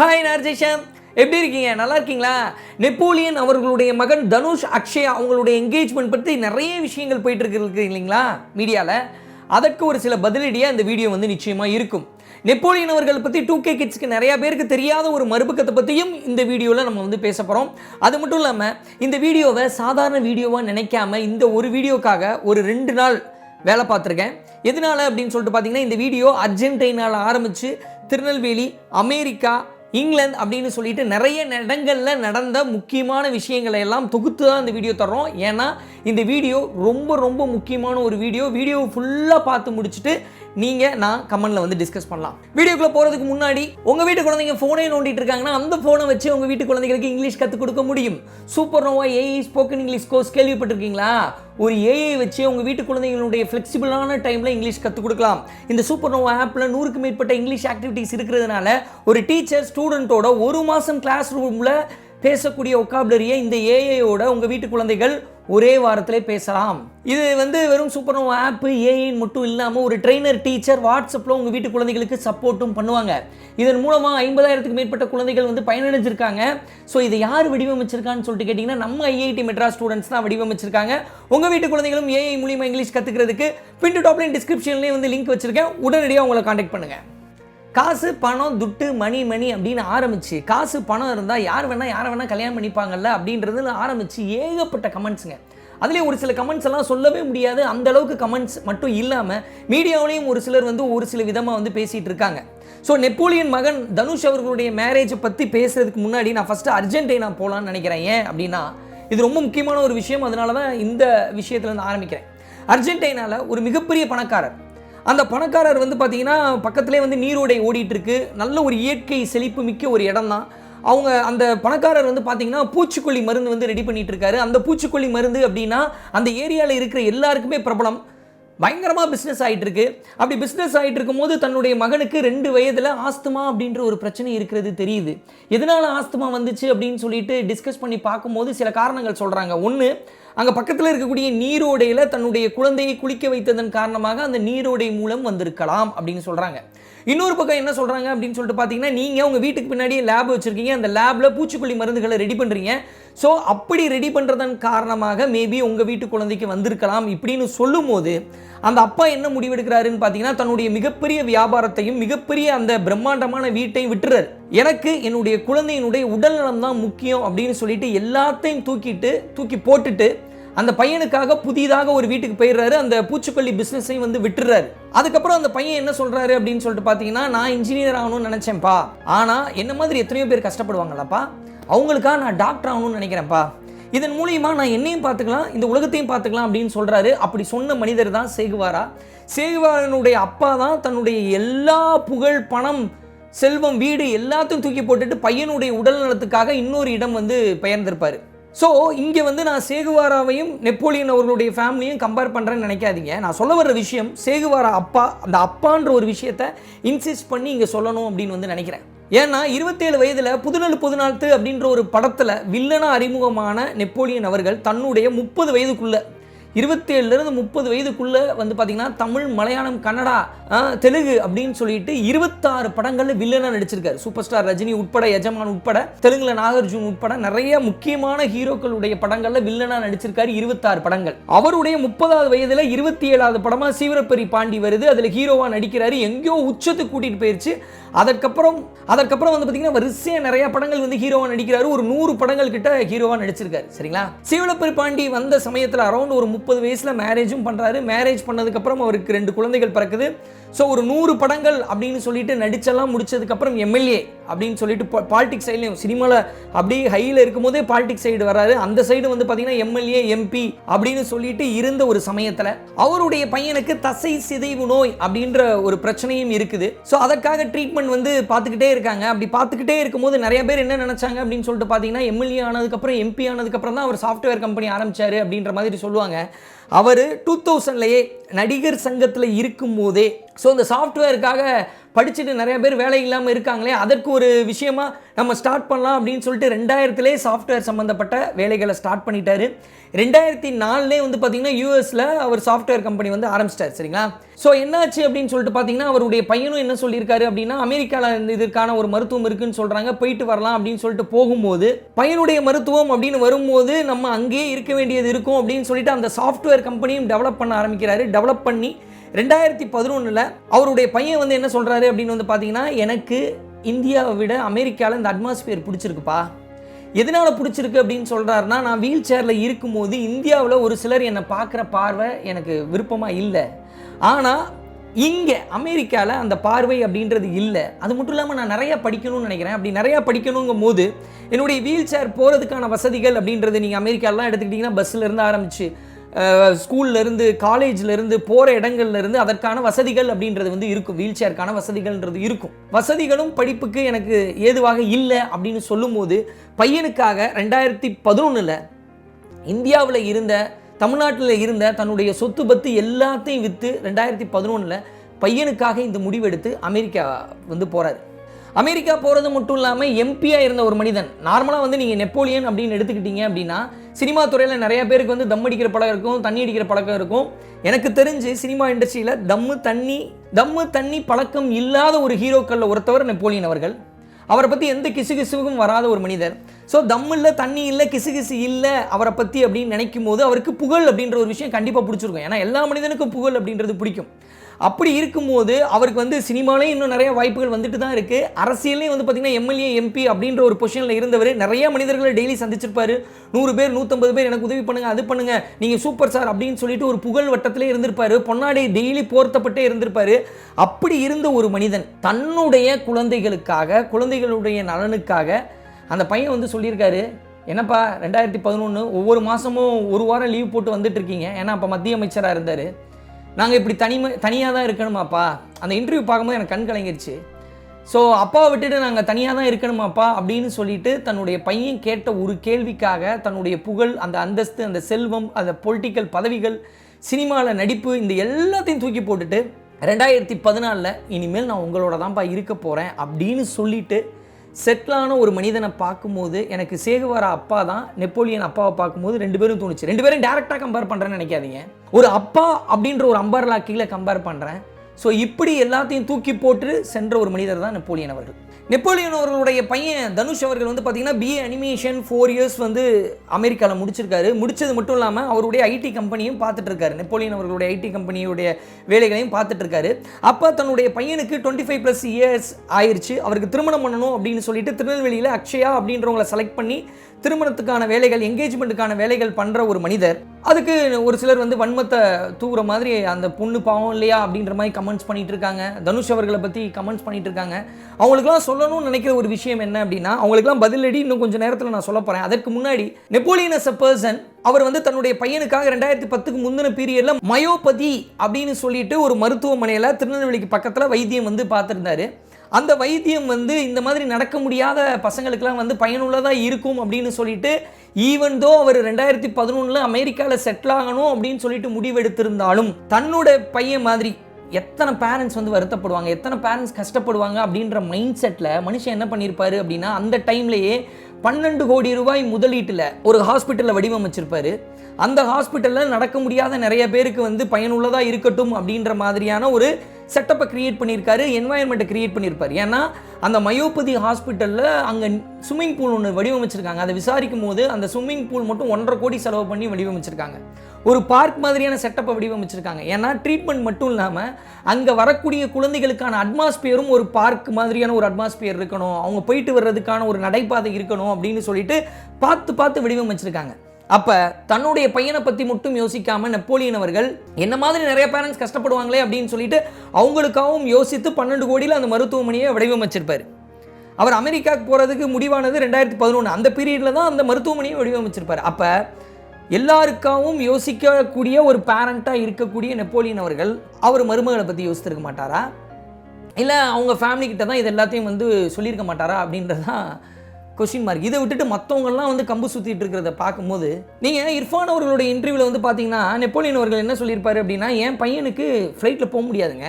Hi நார்ஜேஷம் எப்படி இருக்கீங்க? நல்லா இருக்கீங்களா? நெப்போலியன் அவர்களுடைய மகன் தனுஷ் அக்ஷயா அவங்களுடைய என்கேஜ்மெண்ட் பற்றி நிறைய விஷயங்கள் போயிட்டு இருக்கு இல்லைங்களா? மீடியாவில் அதற்கு ஒரு சில பதிலடியாக இந்த வீடியோ வந்து நிச்சயமாக இருக்கும். நெப்போலியன் அவர்கள் பற்றி டூ கே கிட்ஸ்க்கு நிறையா பேருக்கு தெரியாத ஒரு மறுபக்கத்தை பற்றியும் இந்த வீடியோவில் நம்ம வந்து பேச போகிறோம் அது மட்டும் இல்லாமல் இந்த வீடியோவை சாதாரண வீடியோவாக நினைக்காம இந்த ஒரு வீடியோக்காக ஒரு ரெண்டு நாள் வேலை பார்த்துருக்கேன். எதனால அப்படின்னு சொல்லிட்டு பார்த்தீங்கன்னா இந்த வீடியோ அர்ஜென்டினால ஆரம்பித்து திருநெல்வேலி அமெரிக்கா இங்கிலாந்து அப்படின்னு சொல்லிட்டு நிறைய இடங்களில் நடந்த முக்கியமான விஷயங்களை எல்லாம் தொகுத்து தான் இந்த வீடியோ தர்றோம். ஏன்னா இந்த வீடியோ ரொம்ப ரொம்ப முக்கியமான ஒரு வீடியோ. வீடியோ ஃபுல்லாக பார்த்து முடிச்சுட்டு நீங்கள் நான் கமெண்ட்டில் வந்து டிஸ்கஸ் பண்ணலாம். வீடியோக்குள்ளே போகிறதுக்கு முன்னாடி உங்கள் வீட்டு குழந்தைங்க ஃபோனே நோண்டிட்டு இருக்காங்கன்னா அந்த ஃபோனை வச்சு உங்கள் வீட்டு குழந்தைகளுக்கு இங்கிலீஷ் கற்றுக் கொடுக்க முடியும். Supernova AI spoken English course கேள்விப்பட்டிருக்கீங்களா? ஒரு ஏஐ வச்சு உங்கள் வீட்டு குழந்தைங்களுடைய ஃப்ளெக்சிபிளான டைமில் இங்கிலீஷ் கற்றுக் கொடுக்கலாம். இந்த சூப்பர் நோவா ஆப்பில் நூறுக்கு மேற்பட்ட இங்கிலீஷ் ஆக்டிவிட்டீஸ் இருக்கிறதுனால ஒரு டீச்சர் ஸ்டூடெண்ட்டோட ஒரு மாதம் கிளாஸ் ரூமில் பேசக்கூடிய ஒக்காபுலரியை இந்த ஏஐயோட உங்கள் வீட்டு குழந்தைகள் ஒரே வாரத்திலே பேசலாம். இது வந்து வெறும் சூப்பர் நோவா ஆப்பு ஏஐன்னு மட்டும் இல்லாமல் ஒரு ட்ரெயினர் டீச்சர் வாட்ஸ்அப்பில் உங்கள் வீட்டு குழந்தைகளுக்கு சப்போர்ட்டும் பண்ணுவாங்க. இதன் மூலமாக ஐம்பதாயிரத்துக்கு மேற்பட்ட குழந்தைகள் வந்து பயனடைஞ்சிருக்காங்க. ஸோ இதை யார் வடிவமைச்சிருக்கான்னு சொல்லிட்டு கேட்டிங்கன்னா நம்ம ஐஐடி மெட்ராஸ் ஸ்டூடெண்ட்ஸ் தான் வடிவமைச்சிருக்காங்க. உங்கள் வீட்டு குழந்தைகளும் ஏஐ மூலியமாக இங்கிலீஷ் கற்றுக்கிறதுக்கு பின் டாப்லைன் டிஸ்கிரிப்ஷன்லேயே வந்து லிங்க் வச்சிருக்கேன். உடனடியாக உங்களை காண்டாக்ட் பண்ணுங்கள் காசு பணம் துட்டு மணி மணி அப்படின்னு ஆரம்பிச்சு காசு பணம் இருந்தால் யார் வேணால் யாரை வேணால் கல்யாணம் பண்ணிப்பாங்கல்ல அப்படின்றதுல ஆரம்பிச்சு ஏகப்பட்ட கமெண்ட்ஸுங்க அதுலேயும் ஒரு சில கமெண்ட்ஸ் எல்லாம் சொல்லவே முடியாது. அந்த அளவுக்கு கமெண்ட்ஸ் மட்டும் இல்லாமல் மீடியாவிலையும் ஒரு சிலர் வந்து ஒரு சில விதமாக வந்து பேசிகிட்டு இருக்காங்க. ஸோ நெப்போலியன் மகன் தனுஷ் அவர்களுடைய மேரேஜை பற்றி பேசுறதுக்கு முன்னாடி நான் ஃபஸ்ட்டு அர்ஜென்டினா போகலான்னு நினைக்கிறேன். ஏன் அப்படின்னா இது ரொம்ப முக்கியமான ஒரு விஷயம். அதனால தான் இந்த விஷயத்துலேருந்து ஆரம்பிக்கிறேன். அர்ஜென்டினாவில் ஒரு மிகப்பெரிய பணக்காரர் அந்த பணக்காரர் வந்து பார்த்தீங்கன்னா பக்கத்துலேயே வந்து நீரோடை ஓடிட்டுருக்கு. நல்ல ஒரு இயற்கை செழிப்பு மிக்க ஒரு இடம் தான் அவங்க அந்த பணக்காரர் வந்து பார்த்தீங்கன்னா பூச்சிக்கொல்லி மருந்து வந்து ரெடி பண்ணிட்டு இருக்காரு அந்த பூச்சிக்கொல்லி மருந்து அப்படின்னா அந்த ஏரியாவில் இருக்கிற எல்லாருக்குமே பிரபலம். பயங்கரமாக பிஸ்னஸ் ஆகிட்டு இருக்கு அப்படி பிஸ்னஸ் ஆகிட்டு இருக்கும்போது தன்னுடைய மகனுக்கு ரெண்டு வயதில் ஆஸ்துமா அப்படின்ற ஒரு பிரச்சனை இருக்கிறது தெரியுது. எதனால் ஆஸ்துமா வந்துச்சு அப்படின்னு சொல்லிட்டு டிஸ்கஸ் பண்ணி பார்க்கும்போது சில காரணங்கள் சொல்கிறாங்க ஒன்று அங்கே பக்கத்தில் இருக்கக்கூடிய நீரோடையில் தன்னுடைய குழந்தையை குளிக்க வைத்ததன் காரணமாக அந்த நீரோடை மூலம் வந்திருக்கலாம் அப்படின்னு சொல்கிறாங்க இன்னொரு பக்கம் என்ன சொல்கிறாங்க அப்படின்னு சொல்லிட்டு பார்த்தீங்கன்னா நீங்கள் உங்கள் வீட்டுக்கு பின்னாடியே லேப் வச்சுருக்கீங்க. அந்த லேபில் பூச்சிக்கொல்லி மருந்துகளை ரெடி பண்ணுறீங்க ஸோ அப்படி ரெடி பண்ணுறதன் காரணமாக மேபி உங்கள் வீட்டு குழந்தைக்கு வந்திருக்கலாம் இப்படின்னு சொல்லும் போது அந்த அப்பா என்ன முடிவெடுக்கிறாருன்னு பார்த்தீங்கன்னா தன்னுடைய மிகப்பெரிய வியாபாரத்தையும் மிகப்பெரிய அந்த பிரம்மாண்டமான வீட்டையும் விட்டுறாரு. எனக்கு என்னுடைய குழந்தையினுடைய உடல்நலம் தான் முக்கியம் அப்படின்னு சொல்லிட்டு எல்லாத்தையும் தூக்கிட்டு தூக்கி போட்டுட்டு அந்த பையனுக்காக புதிதாக ஒரு வீட்டுக்கு போயிடுறாரு. அந்த பூச்சிக்கொல்லி பிஸ்னஸையும் வந்து விட்டுறாரு அதுக்கப்புறம் அந்த பையன் என்ன சொல்றாரு அப்படின்னு சொல்லிட்டு பார்த்தீங்கன்னா நான் இன்ஜினியர் ஆகணும்னு நினைச்சேன்ப்பா. ஆனால் என்ன மாதிரி எத்தனையோ பேர் கஷ்டப்படுவாங்களாப்பா. அவங்களுக்காக நான் டாக்டர் ஆகணும்னு நினைக்கிறேன்ப்பா. இதன் மூலியமா நான் என்னையும் பார்த்துக்கலாம் இந்த உலகத்தையும் பார்த்துக்கலாம் அப்படின்னு சொல்றாரு. அப்படி சொன்ன மனிதர் தான் சேகுவாரா? சேகுவாரனுடைய அப்பா தான் தன்னுடைய எல்லா புகழ் பணம் செல்வம் வீடு எல்லாத்தையும் தூக்கி போட்டுட்டு பையனுடைய உடல் நலத்துக்காக இன்னொரு இடம் வந்து பெயர்ந்திருப்பாரு. ஸோ இங்கே வந்து நான் சேகுவாராவையும் நெப்போலியன் அவர்களுடைய ஃபேமிலியும் கம்பேர் பண்ணுறேன்னு நினைக்காதீங்க. நான் சொல்ல வர்ற விஷயம் சேகுவாரா அப்பா அந்த அப்பான்ற ஒரு விஷயத்த இன்சிஸ்ட் பண்ணி இங்கே சொல்லணும் அப்படின்னு வந்து நினைக்கிறேன். ஏன்னா இருபத்தேழு வயதில் புதுநல் புதுநாள்த்து அப்படின்ற ஒரு படத்தில் வில்லனா அறிமுகமான நெப்போலியன் அவர்கள் தன்னுடைய முப்பது வயதுக்குள்ள இருபத்தேழுலேருந்து முப்பது வயதுக்குள்ளே வந்து பார்த்தீங்கன்னா தமிழ் மலையாளம் கன்னடா தெலுங்கு அப்படின்னு சொல்லிட்டு இருபத்தாறு படங்களில் வில்லனாக நடிச்சிருக்காரு. சூப்பர் ஸ்டார் ரஜினி உட்பட எஜமான் உட்பட தெலுங்குல நாகார்ஜுன் உட்பட நிறைய முக்கியமான ஹீரோக்களுடைய படங்களில் வில்லனாக நடிச்சிருக்காரு இருபத்தாறு படங்கள். அவருடைய முப்பதாவது வயதில் இருபத்தி ஏழாவது படமாக சீவரப்பெரி பாண்டி வருது. அதில் ஹீரோவாக நடிக்கிறாரு. எங்கேயோ உச்சத்துக்கு கூட்டிகிட்டு போயிடுச்சு அதற்கப்புறம் அதற்கப்புறம் வந்து பார்த்தீங்கன்னா வரிசையாக நிறைய படங்கள் வந்து ஹீரோவாக நடிக்கிறாரு. ஒரு நூறு படங்கள் கிட்ட ஹீரோவாக நடிச்சிருக்காரு. சரிங்களா? சீவலப்பெரி பாண்டி வந்த சமயத்தில் அரௌண்ட் ஒரு முப்பது வயசில் மேரேஜும் பண்ணுறாரு மேரேஜ் பண்ணதுக்கப்புறம் அவருக்கு ரெண்டு குழந்தைகள் பிறக்குது. ஸோ ஒரு நூறு படங்கள் அப்படின்னு சொல்லிட்டு நடிச்செல்லாம் முடிச்சதுக்கப்புறம் எம்எல்ஏ அப்படின்னு சொல்லிட்டு பாலிடிக்ஸ் சைட்லையும் சினிமாவில் அப்படியே ஹையில் இருக்கும்போதே பாலிடிக்ஸ் சைடு வராரு. அந்த சைடு வந்து பார்த்தீங்கன்னா எம்எல்ஏ எம்பி அப்படின்னு சொல்லிட்டு இருந்த ஒரு சமயத்தில் அவருடைய பையனுக்கு தசை சிதைவு நோய் அப்படின்ற ஒரு பிரச்சனையும் இருக்குது. ஸோ அதற்காக ட்ரீட்மெண்ட் வந்து பார்த்துக்கிட்டே இருக்காங்க. அப்படி பார்த்துக்கிட்டே இருக்கும்போது நிறைய பேர் என்ன நினச்சாங்க அப்படின்னு சொல்லிட்டு பார்த்தீங்கன்னா எம்எல்ஏ ஆனதுக்கப்புறம் எம்பி ஆனதுக்கப்புறம் தான் அவர் சாஃப்ட்வேர் கம்பெனி ஆரம்பிச்சாரு அப்படின்ற மாதிரி சொல்லுவாங்க. அவர் டூ தௌசண்ட்லேயே நடிகர் சங்கத்தில் இருக்கும்போதே ஸோ இந்த சாஃப்ட்வேருக்காக படிச்சுட்டு நிறைய பேர் வேலை இல்லாமல் இருக்காங்களே அதற்கு ஒரு விஷயமா நம்ம ஸ்டார்ட் பண்ணலாம் அப்படின்னு சொல்லிட்டு ரெண்டாயிரத்துலேயே சாஃப்ட்வேர் சம்மந்தப்பட்ட வேலைகளை ஸ்டார்ட் பண்ணிட்டாரு. ரெண்டாயிரத்தி நாலுலேயே வந்து பார்த்தீங்கன்னா யூஎஸில் அவர் சாஃப்ட்வேர் கம்பெனி வந்து ஆரம்பிச்சிட்டார் சரிங்களா? ஸோ என்னாச்சு அப்படின்னு சொல்லிட்டு பார்த்தீங்கன்னா அவருடைய பையனும் என்ன சொல்லியிருக்காரு அப்படின்னா அமெரிக்காவில் இதற்கான ஒரு மருத்துவம் இருக்குன்னு சொல்கிறாங்க போயிட்டு வரலாம் அப்படின்னு சொல்லிட்டு போகும்போது பையனுடைய மருத்துவம் அப்படின்னு வரும்போது நம்ம அங்கேயே இருக்க வேண்டியது இருக்கும் அப்படின்னு சொல்லிட்டு அந்த சாஃப்ட்வேர் கம்பெனியும் டெவலப் பண்ண ஆரம்பிக்கிறாரு. டெவலப் பண்ணி ரெண்டாயிரத்தி பதினொன்றில் அவருடைய பையன் வந்து என்ன சொல்கிறாரு அப்படின்னு வந்து பார்த்தீங்கன்னா எனக்கு இந்தியாவை விட அமெரிக்காவில் இந்த அட்மாஸ்பியர் பிடிச்சிருக்குப்பா. எதனால் பிடிச்சிருக்கு அப்படின்னு சொல்கிறாருன்னா நான் வீல் சேரில் இருக்கும்போது இந்தியாவில் ஒரு சிலர் என்னை பார்க்குற பார்வை எனக்கு விருப்பமாக இல்லை. ஆனால் இங்கே அமெரிக்காவில் அந்த பார்வை அப்படின்றது இல்லை. அது மட்டும் இல்லாமல் நான் நிறையா படிக்கணும்னு நினைக்கிறேன். அப்படி நிறையா படிக்கணுங்கும் போது என்னுடைய வீல் சேர் போகிறதுக்கான வசதிகள் அப்படின்றது நீங்கள் அமெரிக்காலாம் எடுத்துக்கிட்டிங்கன்னா பஸ்ஸில் இருந்து ஆரம்பிச்சு ஸ்கூல்லேருந்து ஸ்கூல்ல இருந்து போகிற இடங்கள்லேருந்து அதற்கான வசதிகள் அப்படின்றது வந்து இருக்கும். வீல் சேருக்கான வசதிகள்ன்றது இருக்கும். வசதிகளும் படிப்புக்கு எனக்கு ஏதுவாக இல்லை அப்படின்னு சொல்லும்போது பையனுக்காக ரெண்டாயிரத்தி பதினொன்றில் இந்தியாவில் இருந்த தமிழ்நாட்டில் இருந்த தன்னுடைய சொத்து பத்து எல்லாத்தையும் விற்று ரெண்டாயிரத்தி பதினொன்றில் பையனுக்காக இந்த முடிவெடுத்து அமெரிக்கா வந்து போகிறாரு அமெரிக்கா போகிறது மட்டும் இல்லாமல் எம்பியாக இருந்த ஒரு மனிதன். நார்மலாக வந்து நீங்கள் நெப்போலியன் அப்படின்னு எடுத்துக்கிட்டீங்க அப்படின்னா சினிமா துறையில் நிறைய பேருக்கு வந்து தம் அடிக்கிற பழக்கம் இருக்கும் தண்ணி அடிக்கிற பழக்கம் இருக்கும். எனக்கு தெரிஞ்சு சினிமா இண்டஸ்ட்ரியில் தம்மு தண்ணி தம்மு தண்ணி பழக்கம் இல்லாத ஒரு ஹீரோக்களில் ஒருத்தவர் நெப்போலியன் அவர்கள். அவரை பற்றி எந்த கிசுகிசுவும் வராத ஒரு மனிதர். ஸோ தம் இல்லை தண்ணி இல்லை கிசுகிசு இல்லை அவரை பற்றி அப்படின்னு நினைக்கும் போது அவருக்கு புகழ் அப்படின்ற ஒரு விஷயம் கண்டிப்பாக பிடிச்சிருக்கும். ஏன்னா எல்லா மனிதனுக்கும் புகழ் அப்படின்றது பிடிக்கும். அப்படி இருக்கும்போது அவருக்கு வந்து சினிமாலேயும் இன்னும் நிறைய வாய்ப்புகள் வந்துட்டு தான் இருக்குது அரசியல்லையும் வந்து பார்த்திங்கன்னா எம்எல்ஏ எம்பி அப்படின்ற ஒரு பொசிஷனில் இருந்தவர். நிறைய மனிதர்களை டெய்லி சந்திச்சிருப்பாரு. நூறு பேர் நூற்றம்பது பேர் எனக்கு உதவி பண்ணுங்க அது பண்ணுங்க. நீங்கள் சூப்பர் சார் அப்படின்னு சொல்லிட்டு ஒரு புகழ் வட்டத்திலே இருந்திருப்பாரு. பொன்னாடை டெய்லி போர்த்தப்பட்டே இருந்திருப்பாரு. அப்படி இருந்த ஒரு மனிதன் தன்னுடைய குழந்தைகளுக்காக குழந்தைகளுடைய நலனுக்காக அந்த பையன் வந்து சொல்லியிருக்காரு என்னப்பா ரெண்டாயிரத்தி பதினொன்று ஒவ்வொரு மாதமும் ஒரு வாரம் லீவ் போட்டு வந்துட்டு இருக்கீங்க. ஏன்னா அப்போ மத்திய அமைச்சராக இருந்தார். நாங்கள் இப்படி தனிமை தனியாக தான் இருக்கணுமாப்பா? அந்த இன்டர்வியூ பார்க்கும்போது எனக்கு கண் கலங்கிருச்சு. ஸோ அப்பாவை விட்டுட்டு நாங்கள் தனியாக தான் இருக்கணுமாப்பா? அப்படின்னு சொல்லிட்டு தன்னுடைய பையன் கேட்ட ஒரு கேள்விக்காக தன்னுடைய புகழ் அந்த அந்தஸ்து அந்த செல்வம் அந்த பொலிட்டிக்கல் பதவிகள் சினிமாவில் நடிப்பு இந்த எல்லாத்தையும் தூக்கி போட்டுட்டு ரெண்டாயிரத்தி பதினாலில் இனிமேல் நான் உங்களோட தான்ப்பா இருக்க போகிறேன் அப்படின்னு சொல்லிட்டு செட்டிலான ஒரு மனிதனை பார்க்கும்போது எனக்கு சேகுவார அப்பா தான் நெப்போலியன் அப்பாவை பார்க்கும்போது ரெண்டு பேரும் தோணுச்சு. ரெண்டு பேரும் டேரெக்டாக கம்பேர் பண்ணுறேன்னு நினைக்காதீங்க. ஒரு அப்பா அப்படின்ற ஒரு அம்பர்லா கீழே கம்பேர் பண்ணுறேன் ஸோ இப்படி எல்லாத்தையும் தூக்கி போட்டு சென்ற ஒரு மனிதர் தான் நெப்போலியன் அவர்கள். நெப்போலியன் அவர்களுடைய பையன் தனுஷ் அவர்கள் வந்து பார்த்தீங்கன்னா பிஏ அனிமேஷன் ஃபோர் இயர்ஸ் வந்து அமெரிக்காவில் முடிச்சிருக்காரு. முடிச்சது மட்டும் இல்லாமல் அவருடைய ஐடி கம்பெனியும் பார்த்துட்டு இருக்காரு நெப்போலியன் அவர்களுடைய ஐடி கம்பெனியுடைய வேலைகளையும் பார்த்துட்டு இருக்காரு அப்போ தன்னுடைய பையனுக்கு டுவெண்ட்டி ஃபைவ் ப்ளஸ் இயர்ஸ் ஆயிருச்சு. அவருக்கு திருமணம் பண்ணணும் அப்படின்னு சொல்லிட்டு திருநெல்வேலியில் அக்ஷயா அப்படின்றவங்களை செலக்ட் பண்ணி திருமணத்துக்கான வேலைகள் என்கேஜ்மெண்ட்டுக்கான வேலைகள் பண்ணுற ஒரு மனிதர் அதுக்கு ஒரு சிலர் வந்து வன்மத்தை தூக்குற மாதிரி அந்த பொண்ணு பாவம் இல்லையா அப்படின்ற மாதிரி கமெண்ட்ஸ் பண்ணிட்டு இருக்காங்க. தனுஷ் அவர்களை பற்றி கமெண்ட்ஸ் பண்ணிட்டு இருக்காங்க. அவங்களுக்குலாம் சொல்லணும்னு நினைக்கிற ஒரு விஷயம் என்ன அப்படின்னா அவங்களுக்குலாம் பதிலடி இன்னும் கொஞ்சம் நேரத்தில் நான் சொல்ல போகிறேன் அதற்கு முன்னாடி நெப்போலியன் அஸ் அ பர்சன் அவர் வந்து தன்னுடைய பையனுக்காக ரெண்டாயிரத்தி பத்துக்கு முந்தின பீரியடில் மயோபதி அப்படின்னு சொல்லிட்டு ஒரு மருத்துவமனையில் திருநெல்வேலிக்கு பக்கத்தில் வைத்தியம் வந்து பார்த்துருந்தாரு. அந்த வைத்தியம் வந்து இந்த மாதிரி நடக்க முடியாத பசங்களுக்கெல்லாம் வந்து பயனுள்ளதாக இருக்கும் அப்படின்னு சொல்லிட்டு ஈவன் தோ அவர் ரெண்டாயிரத்தி பதினொன்றில் அமெரிக்காவில் செட்டில் ஆகணும் அப்படின்னு சொல்லிட்டு முடிவெடுத்திருந்தாலும் தன்னோட பையன் மாதிரி எத்தனை பேரண்ட்ஸ் வந்து வருத்தப்படுவாங்க எத்தனை பேரண்ட்ஸ் கஷ்டப்படுவாங்க அப்படின்ற மைண்ட் செட்டில் மனுஷன் என்ன பண்ணியிருப்பாரு அப்படின்னா அந்த டைம்லேயே பன்னெண்டு கோடி ரூபாய் முதலீட்டில் ஒரு ஹாஸ்பிட்டலில் வடிவமைச்சிருப்பாரு. அந்த ஹாஸ்பிட்டலில் நடக்க முடியாத நிறைய பேருக்கு வந்து பயனுள்ளதாக இருக்கட்டும் அப்படின்ற மாதிரியான ஒரு செட்டப்பை கிரியேட் பண்ணியிருக்காரு என்வாயன்மெண்ட்டை கிரியேட் பண்ணியிருப்பார். ஏன்னா அந்த மயோபதி ஹாஸ்பிட்டலில் அங்கே ஸ்விம்மிங் பூல் ஒன்று வடிவமைச்சிருக்காங்க. அதை விசாரிக்கும் போது அந்த ஸ்விம்மிங் பூல் மட்டும் ஒன்றரை கோடி செலவு பண்ணி வடிவமைச்சிருக்காங்க. ஒரு பார்க் மாதிரியான செட்டப்பை வடிவமைச்சிருக்காங்க. ஏன்னா ட்ரீட்மெண்ட் மட்டும் இல்லாமல் அங்கே வரக்கூடிய குழந்தைகளுக்கான அட்மாஸ்பியரும் ஒரு பார்க் மாதிரியான ஒரு அட்மாஸ்பியர் இருக்கணும். அவங்க போயிட்டு வர்றதுக்கான ஒரு நடைபாதை இருக்கணும் அப்படின்னு சொல்லிட்டு பார்த்து பார்த்து வடிவமைச்சிருக்காங்க. அப்போ தன்னுடைய பையனை பற்றி மட்டும் யோசிக்காமல் நெப்போலியன் அவர்கள் என்ன மாதிரி நிறைய பேரண்ட்ஸ் கஷ்டப்படுவாங்களே? அப்படின்னு சொல்லிட்டு அவங்களுக்காகவும் யோசித்து பன்னெண்டு கோடியில் அந்த மருத்துவமனையை வடிவமைச்சிருப்பார். அவர் அமெரிக்காவுக்கு போகிறதுக்கு முடிவானது ரெண்டாயிரத்தி பதினொன்று அந்த பீரியடில் தான் அந்த மருத்துவமனையை வடிவமைச்சிருப்பார். அப்போ எல்லாருக்காகவும் யோசிக்கக்கூடிய ஒரு பேரண்ட்டாக இருக்கக்கூடிய நெப்போலியன் அவர்கள் அவர் மருமகளை பற்றி யோசித்திருக்க மாட்டாரா? இல்லை அவங்க ஃபேமிலி கிட்ட தான் இது எல்லாத்தையும் வந்து சொல்லியிருக்க மாட்டாரா அப்படின்றது தான் கொஷின் மார்க் இதை விட்டுட்டு மற்றவங்கெல்லாம் வந்து கம்பு சுற்றிட்டு இருக்கிறத பார்க்கும்போது நீங்கள் இர்ஃபான் அவர்களுடைய இன்டர்வியூவில் வந்து பார்த்தீங்கன்னா நெப்போலியன் அவர்கள் என்ன சொல்லியிருப்பாரு அப்படின்னா என் பையனுக்கு ஃப்ளைட்டில் போக முடியாதுங்க.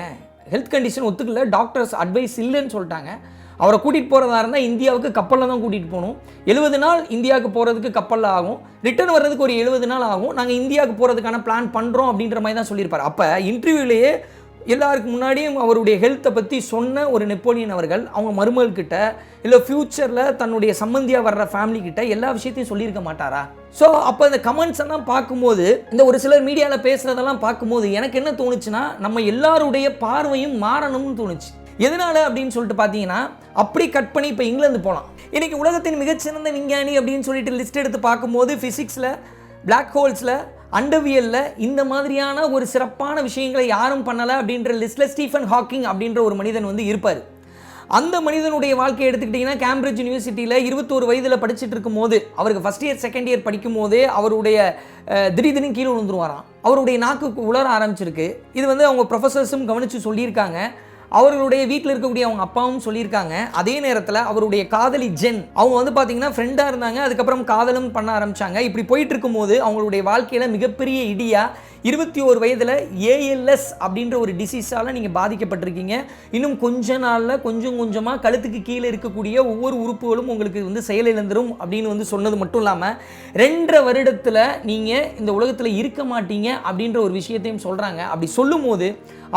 ஹெல்த் கண்டிஷன் ஒத்துக்கல டாக்டர்ஸ் அட்வைஸ் இல்லைன்னு சொல்லிட்டாங்க. அவரை கூட்டிகிட்டு போகிறதா இருந்தால் இந்தியாவுக்கு கப்பலில் தான் கூட்டிகிட்டு போகணும். எழுபது நாள் இந்தியாவுக்கு போகிறதுக்கு கப்பலில் ஆகும். ரிட்டர்ன் வர்றதுக்கு ஒரு எழுபது நாள் ஆகும். நாங்கள் இந்தியாவுக்கு போகிறதுக்கான பிளான் பண்ணுறோம் அப்படின்ற மாதிரி தான் சொல்லியிருப்பார். அப்போ இன்டர்வியூலேயே எல்லாருக்கு முன்னாடியும் அவருடைய ஹெல்த்தை பற்றி சொன்ன ஒரு நெப்போலியன் அவர்கள் அவங்க மருமகள்கிட்ட இல்லை ஃப்யூச்சரில் தன்னுடைய சம்மந்தியாக வர்ற ஃபேமிலி கிட்ட எல்லா விஷயத்தையும் சொல்லியிருக்க மாட்டாரா? ஸோ அப்போ இந்த கமெண்ட்ஸ் எல்லாம் பார்க்கும்போது இந்த ஒரு சிலர் மீடியாவில் பேசுகிறதெல்லாம் பார்க்கும்போது எனக்கு என்ன தோணுச்சுன்னா நம்ம எல்லாருடைய பார்வையும் மாறணும்னு தோணுச்சு. எதனால அப்படின்னு சொல்லிட்டு பார்த்தீங்கன்னா அப்படி கட் பண்ணி இப்போ இங்கிலாந்து போகலாம் இன்னைக்கு உலகத்தின் மிகச்சிறந்த விஞ்ஞானி அப்படின்னு சொல்லிட்டு லிஸ்ட் எடுத்து பார்க்கும்போது ஃபிசிக்ஸில் பிளாக் ஹோல்ஸில் அண்டவியலில் இந்த மாதிரியான ஒரு சிறப்பான விஷயங்களை யாரும் பண்ணலை அப்படின்ற லிஸ்ட்டில் ஸ்டீஃபன் ஹாக்கிங் அப்படின்ற ஒரு மனிதன் வந்து இருப்பார். அந்த மனிதனுடைய வாழ்க்கையை எடுத்துக்கிட்டிங்கன்னா கேம்பிரிட்ஜ் யூனிவர்சிட்டியில் இருபத்தோரு வயதில் படிச்சுட்டு இருக்கும் போது அவருக்கு ஃபஸ்ட் இயர் செகண்ட் இயர் படிக்கும் போதே அவருடைய திடீர் திடீர்னு கீழே விழுந்துருவாராம். அவருடைய நாக்கு உலர ஆரம்பிச்சிருக்கு. இது வந்து அவங்க ப்ரொஃபஸர்ஸும் கவனித்து சொல்லியிருக்காங்க. அவர்களுடைய வீட்டில் இருக்கக்கூடிய அவங்க அப்பாவும் சொல்லியிருக்காங்க. அதே நேரத்தில் அவருடைய காதலி ஜென் அவங்க வந்து பார்த்தீங்கன்னா ஃப்ரெண்டாக இருந்தாங்க. அதுக்கப்புறம் காதலும் பண்ண ஆரம்பித்தாங்க இப்படி போயிட்டு இருக்கும்போது அவங்களுடைய வாழ்க்கையில் மிகப்பெரிய இடியாக இருபத்தி ஒரு வயதில் ஏஎல்எஸ் அப்படின்ற ஒரு டிசீஸால் நீங்கள் பாதிக்கப்பட்டிருக்கீங்க. இன்னும் கொஞ்ச நாளில் கொஞ்சம் கொஞ்சமாக கழுத்துக்கு கீழே இருக்கக்கூடிய ஒவ்வொரு உறுப்புகளும் உங்களுக்கு வந்து செயலிழந்துரும் அப்படின்னு வந்து சொன்னது மட்டும் இல்லாமல் ரெண்டரை வருடத்தில் நீங்கள் இந்த உலகத்தில் இருக்க மாட்டீங்க அப்படின்ற ஒரு விஷயத்தையும் சொல்கிறாங்க அப்படி சொல்லும்போது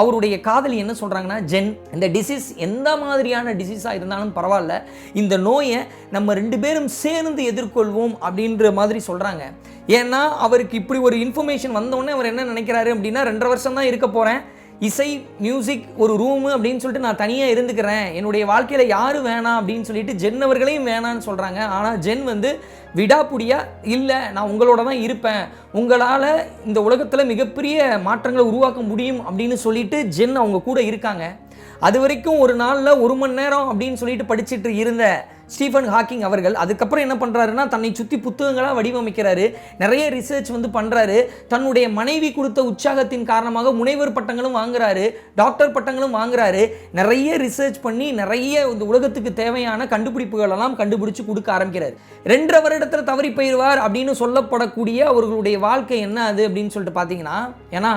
அவருடைய காதலி என்ன சொல்கிறாங்கன்னா ஜென் இந்த டிசீஸ் எந்த மாதிரியான டிசீஸாக இருந்தாலும் பரவாயில்ல. இந்த நோயை நம்ம ரெண்டு பேரும் சேர்ந்து எதிர்கொள்வோம் அப்படின்ற மாதிரி சொல்கிறாங்க ஏன்னா அவருக்கு இப்படி ஒரு இன்ஃபர்மேஷன் வந்தோடனே அவர் என்ன நினைக்கிறாரு அப்படின்னா ரெண்டரை வருஷம் தான் இருக்க போகிறேன் இசை மியூசிக் ஒரு ரூமு அப்படின்னு சொல்லிட்டு நான் தனியாக இருந்துக்கிறேன். என்னுடைய வாழ்க்கையில் யார் வேணாம் அப்படின்னு சொல்லிட்டு ஜென் அவர்களையும் வேணான்னு சொல்கிறாங்க ஆனால் ஜென் வந்து விடாப்புடியா இல்லை நான் உங்களோட தான் இருப்பேன். உங்களால் இந்த உலகத்தில் மிகப்பெரிய மாற்றங்களை உருவாக்க முடியும் அப்படின்னு சொல்லிட்டு ஜென் அவங்க கூட இருக்காங்க. அது வரைக்கும் ஒரு நாளில் ஒரு மணி நேரம் அப்படின்னு சொல்லிட்டு படிச்சுட்டு இருந்த ஸ்டீஃபன் ஹாக்கிங் அவர்கள் அதுக்கப்புறம் என்ன பண்ணுறாருன்னா தன்னை சுற்றி புத்தகங்களாக வடிவமைக்கிறாரு. நிறைய ரிசர்ச் வந்து பண்ணுறாரு தன்னுடைய மனைவி கொடுத்த உற்சாகத்தின் காரணமாக முனைவர் பட்டங்களும் வாங்குறாரு. டாக்டர் பட்டங்களும் வாங்குறாரு. நிறைய ரிசர்ச் பண்ணி நிறைய இந்த உலகத்துக்கு தேவையான கண்டுபிடிப்புகளெல்லாம் கண்டுபிடிச்சு கொடுக்க ஆரம்பிக்கிறார். ரெண்டரை வருடத்தில் தவறி போயிடுவார் அப்படின்னு சொல்லப்படக்கூடிய அவர்களுடைய வாழ்க்கை என்ன அது அப்படின்னு சொல்லிட்டு பார்த்தீங்கன்னா ஏன்னா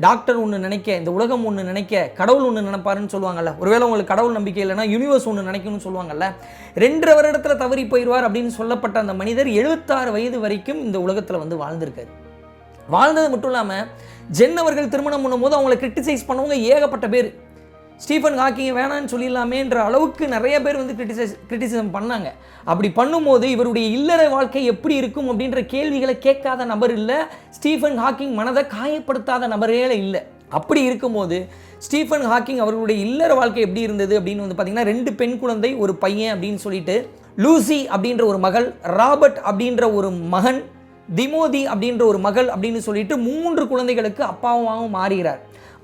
டாக்டர் ஒன்று நினைக்க இந்த உலகம் ஒன்று நினைக்க கடவுள் ஒன்று நினைப்பாருன்னு சொல்லுவாங்கல்ல. ஒருவேளை உங்களுக்கு கடவுள் நம்பிக்கை இல்லைன்னா யூனிவர்ஸ் ஒன்று நினைக்கணும்னு சொல்லுவாங்கல்ல. ரெண்டரை வருடத்தில் தவறி போயிடுவார் அப்படின்னு சொல்லப்பட்ட அந்த மனிதர் எழுபத்தாறு வயது வரைக்கும் இந்த உலகத்தில் வந்து வாழ்ந்திருக்காரு. வாழ்ந்தது மட்டும் இல்லாமல் ஜென் அவர்கள் திருமணம் பண்ணும்போது அவங்கள கிரிட்டிசைஸ் பண்ணவங்க ஏகப்பட்ட பேர். ஸ்டீஃபன் ஹாக்கிங் வேணான்னு சொல்லிடலாமேன்ற அளவுக்கு நிறைய பேர் வந்து கிரிட்டிசைஸ் கிரிட்டிசிசம் பண்ணாங்க. அப்படி பண்ணும்போது இவருடைய இல்லற வாழ்க்கை எப்படி இருக்கும் அப்படின்ற கேள்விகளை கேட்காத நபர் இல்லை. ஸ்டீஃபன் ஹாக்கிங் மனதை காயப்படுத்தாத நபரே இல்லை. அப்படி இருக்கும்போது ஸ்டீஃபன் ஹாக்கிங் அவர்களுடைய இல்லற வாழ்க்கை எப்படி இருந்தது அப்படின்னு வந்து பார்த்தீங்கன்னா ரெண்டு பெண் குழந்தை ஒரு பையன் அப்படின்னு சொல்லிட்டு லூசி அப்படின்ற ஒரு மகள் ராபர்ட் அப்படின்ற ஒரு மகன் திமோதி அப்படின்ற ஒரு மகள் அப்படின்னு சொல்லிட்டு மூன்று குழந்தைகளுக்கு அப்பாவும் மாறுகிறார்.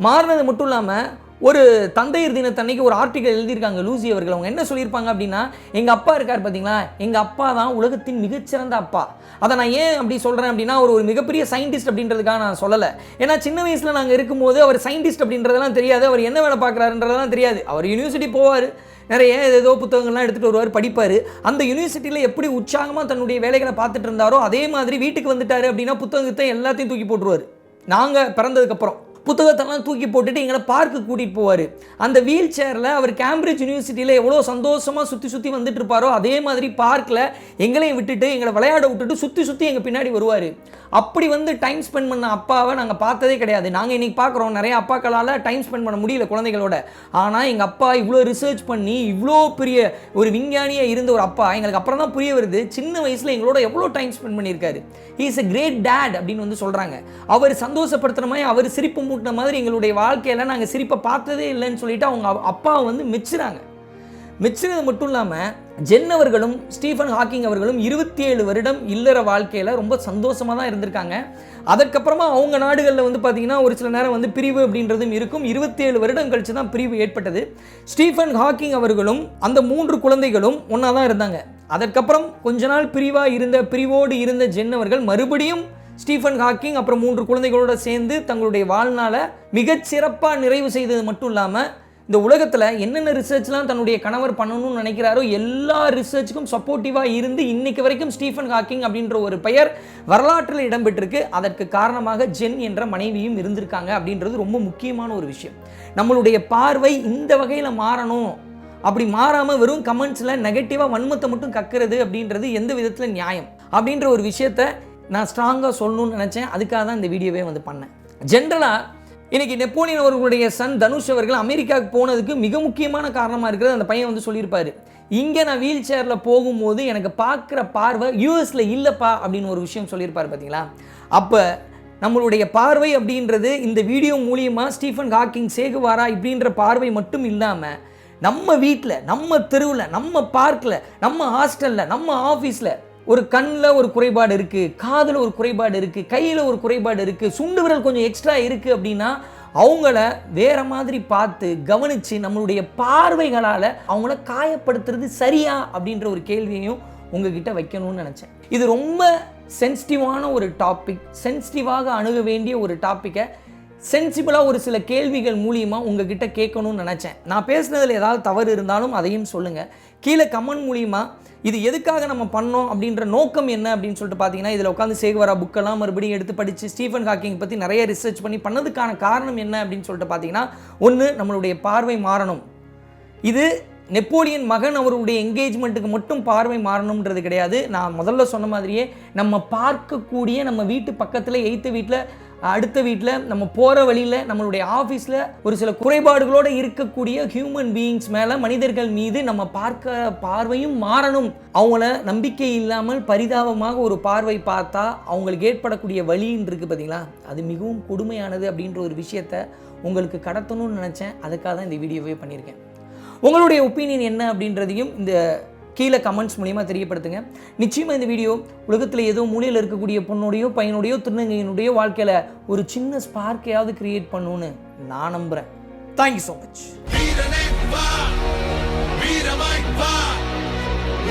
மாறினது மட்டும் இல்லாமல் ஒரு தந்தையர் தினத்தன்னைக்கு ஒரு ஆர்டிக்கல் எழுதியிருக்காங்க லூசி அவர்கள். அவங்க என்ன சொல்லியிருப்பாங்க அப்படின்னா எங்கள் அப்பா இருக்கார் பார்த்தீங்களா எங்கள் அப்பா தான் உலகத்தின் மிகச்சிறந்த அப்பா. அதை நான் ஏன் அப்படி சொல்கிறேன் அப்படின்னா அவர் ஒரு மிகப்பெரிய சயின்டிஸ்ட் அப்படின்றதுக்காக நான் சொல்லலை. ஏன்னா சின்ன வயசில் நாங்கள் இருக்கும்போது அவர் சயின்டிஸ்ட் அப்படின்றதெல்லாம் தெரியாது. அவர் என்ன வேலை பார்க்குறாருன்றதெல்லாம் தெரியாது. அவர் யூனிவர்சிட்டி போவார். நிறைய ஏதோ புத்தகங்கள்லாம் எடுத்துகிட்டு வருவார் படிப்பார். அந்த யூனிவர்சிட்டியில் எப்படி உற்சாகமாக தன்னுடைய வேலைகளை பார்த்துட்டு இருந்தாரோ அதே மாதிரி வீட்டுக்கு வந்துட்டார் அப்படின்னா புத்தகத்தை எல்லாத்தையும் தூக்கி போட்டுருவார். நாங்கள் பிறந்ததுக்கப்புறம் புத்தகத்தெல்லாம் தூக்கி போட்டுட்டு எங்களை பார்க்கு கூட்டிகிட்டு போவார். அந்த வீல் சேரில் அவர் கேம்பிரிட்ஜ் யூனிவர்சிட்டியில் எவ்வளோ சந்தோஷமாக சுற்றி சுற்றி வந்துட்டு இருப்பாரோ அதே மாதிரி பார்க்கில் எங்களையும் விட்டுட்டு எங்களை விளையாட விட்டுட்டு சுற்றி சுற்றி எங்கள் பின்னாடி வருவார். அப்படி வந்து டைம் ஸ்பெண்ட் பண்ண அப்பாவை நாங்கள் பார்த்ததே கிடையாது. நாங்கள் இன்றைக்கி பார்க்குறோம் நிறைய அப்பாக்களால் டைம் ஸ்பெண்ட் பண்ண முடியல குழந்தைகளோட. ஆனால் எங்கள் அப்பா இவ்வளோ ரிசர்ச் பண்ணி இவ்வளோ பெரிய ஒரு விஞ்ஞானியாக இருந்த ஒரு அப்பா எங்களுக்கு அப்புறம் தான் புரிய வருது சின்ன வயசில் எங்களோட எவ்வளோ டைம் ஸ்பெண்ட் பண்ணியிருக்காரு. இஸ் எ கிரேட் டேட் அப்படின்னு வந்து சொல்கிறாங்க அவர் சந்தோஷப்படுத்துகிற மாதிரி அவர் சிரிப்பு மூட்டின மாதிரி எங்களுடைய வாழ்க்கையில் நாங்கள் சிரிப்பை பார்த்ததே இல்லைன்னு சொல்லிட்டு அவங்க அப்பாவை வந்து மெச்சுறாங்க. மிச்சினது மட்டும் இல்லாமல் ஜென் அவர்களும் ஸ்டீஃபன் ஹாக்கிங் அவர்களும் இருபத்தி ஏழு வருடம் இல்லற வாழ்க்கையில் ரொம்ப சந்தோஷமாக தான் இருந்திருக்காங்க. அதுக்கப்புறமா அவங்க நாடுகளில் வந்து பார்த்திங்கன்னா ஒரு சில நேரம் வந்து பிரிவு அப்படின்றதும் இருக்கும். இருபத்தி ஏழு வருடம் கழிச்சு தான் பிரிவு ஏற்பட்டது. ஸ்டீஃபன் ஹாக்கிங் அவர்களும் அந்த மூன்று குழந்தைகளும் ஒன்றா தான் இருந்தாங்க. அதற்கப்புறம் கொஞ்ச நாள் பிரிவாக இருந்த பிரிவோடு இருந்த ஜென் அவர்கள் மறுபடியும் ஸ்டீஃபன் ஹாக்கிங் அப்புறம் மூன்று குழந்தைகளோட சேர்ந்து தங்களுடைய வாழ்நாளை மிகச் சிறப்பாக நிறைவு செய்தது மட்டும் இல்லாமல் இந்த உலகத்தில் என்னென்ன ரிசர்ச்லாம் தன்னுடைய கணவர் பண்ணணும்னு நினைக்கிறாரோ எல்லா ரிசர்ச்சுக்கும் சப்போர்ட்டிவாக இருந்து இன்னைக்கு வரைக்கும் ஸ்டீஃபன் ஹாக்கிங் அப்படின்ற ஒரு பெயர் வரலாற்றில் இடம்பெற்றிருக்கு. அதற்கு காரணமாக ஜென் என்ற மனைவியும் இருந்திருக்காங்க அப்படின்றது ரொம்ப முக்கியமான ஒரு விஷயம். நம்மளுடைய பார்வை இந்த வகையில் மாறணும். அப்படி மாறாமல் வெறும் கமெண்ட்ஸில் நெகட்டிவாக வன்மத்தை மட்டும் கக்கிறது அப்படின்றது எந்த விதத்தில் நியாயம்? அப்படின்ற ஒரு விஷயத்த நான் ஸ்ட்ராங்காக சொல்லணும்னு நினச்சேன். அதுக்காக தான் இந்த வீடியோவே வந்து பண்ணேன். ஜென்ரலாக இன்றைக்கி நெப்போலியன் அவர்களுடைய சன் தனுஷ் அவர்கள் அமெரிக்காவுக்கு போனதுக்கு மிக முக்கியமான காரணமாக இருக்கிறது அந்த பையன் வந்து சொல்லியிருப்பார். இங்கே நான் வீல் சேரில் போகும்போது எனக்கு பார்க்குற பார்வை யூஎஸில் இல்லைப்பா அப்படின்னு ஒரு விஷயம் சொல்லியிருப்பார் பார்த்தீங்களா அப்போ நம்மளுடைய பார்வை அப்படின்றது இந்த வீடியோ மூலியமாக ஸ்டீஃபன் ஹாக்கிங் சேகுவாரா இப்படின்ற பார்வை மட்டும் இல்லாமல் நம்ம வீட்டில் நம்ம தெருவில் நம்ம பார்க்கில் நம்ம ஹாஸ்டலில் நம்ம ஆஃபீஸில் ஒரு கண்ணில் ஒரு குறைபாடு இருக்குது காதில் ஒரு குறைபாடு இருக்குது கையில் ஒரு குறைபாடு இருக்குது சுண்டு விரல் கொஞ்சம் எக்ஸ்ட்ரா இருக்குது அப்படின்னா அவங்கள வேற மாதிரி பார்த்து கவனித்து நம்மளுடைய பார்வைகளால் அவங்கள காயப்படுத்துறது சரியா அப்படின்ற ஒரு கேள்வியையும் உங்ககிட்ட வைக்கணும்னு நினச்சேன். இது ரொம்ப சென்சிட்டிவான ஒரு டாபிக் சென்சிட்டிவாக அணுக வேண்டிய ஒரு டாப்பிக்கை சென்சிபிளாக ஒரு சில கேள்விகள் மூலியமாக உங்ககிட்ட கேட்கணும்னு நினச்சேன். நான் பேசுனதில் ஏதாவது தவறு இருந்தாலும் அதையும் சொல்லுங்கள் கீழே கமெண்ட் மூலியமாக இது எதுக்காக நம்ம பண்ணோம் அப்படின்ற நோக்கம் என்ன அப்படின்னு சொல்லிட்டு பார்த்தீங்கன்னா இதில் உட்காந்து சேகுவரா புக்கெல்லாம் மறுபடியும் எடுத்து படித்து ஸ்டீஃபன் ஹாக்கிங் பற்றி நிறைய ரிசர்ச் பண்ணி பண்ணதுக்கான காரணம் என்ன அப்படின்னு சொல்லிட்டு பார்த்தீங்கன்னா ஒன்று நம்மளுடைய பார்வை மாறணும். இது நெப்போலியன் மகன் அவருடைய என்கேஜ்மெண்ட்டுக்கு மட்டும் பார்வை மாறணுன்றது கிடையாது. நான் முதல்ல சொன்ன மாதிரியே நம்ம பார்க்கக்கூடிய நம்ம வீட்டு பக்கத்தில் எய்த்து வீட்டில் அடுத்த வீட்டில் நம்ம போகிற வழியில் நம்மளுடைய ஆஃபீஸில் ஒரு சில குறைபாடுகளோடு இருக்கக்கூடிய ஹியூமன் பீயிங்ஸ் மேலே மனிதர்கள் மீது நம்ம பார்க்க பார்வையும் மாறணும். அவங்கள நம்பிக்கை இல்லாமல் பரிதாபமாக ஒரு பார்வை பார்த்தா அவங்களுக்கு ஏற்படக்கூடிய வழின்னு இருக்குது பார்த்தீங்களா அது மிகவும் கொடுமையானது அப்படின்ற ஒரு விஷயத்த உங்களுக்கு கடத்தணும்னு நினச்சேன். அதுக்காக தான் இந்த வீடியோவே பண்ணியிருக்கேன். உங்களுடைய ஒப்பீனியன் என்ன அப்படின்றதையும் இந்த கீழே கமெண்ட்ஸ் மூலியமாக தெரியப்படுத்துங்க. நிச்சயமாக இந்த வீடியோ உலகத்தில் ஏதோ மூலையில் இருக்கக்கூடிய பொண்ணுடையோ பையனுடையோ திருநங்கையினுடைய வாழ்க்கையில் ஒரு சின்ன ஸ்பார்க்கையாவது கிரியேட் பண்ணுன்னு நான் நம்புகிறேன் தேங்க்யூ ஸோ மச்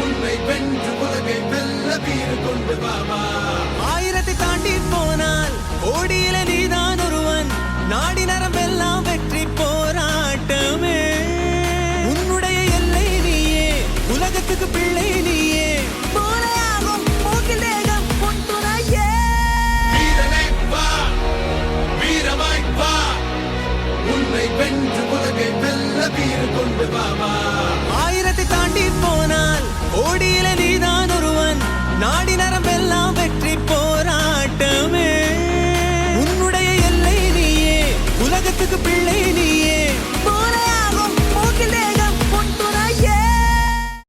உன்னை வென்று உலகை வெல்ல வீறு கொண்டு ஆயிரத்தை தாண்டி போனால் கோடியில நீதான் ஒருவன். நாடி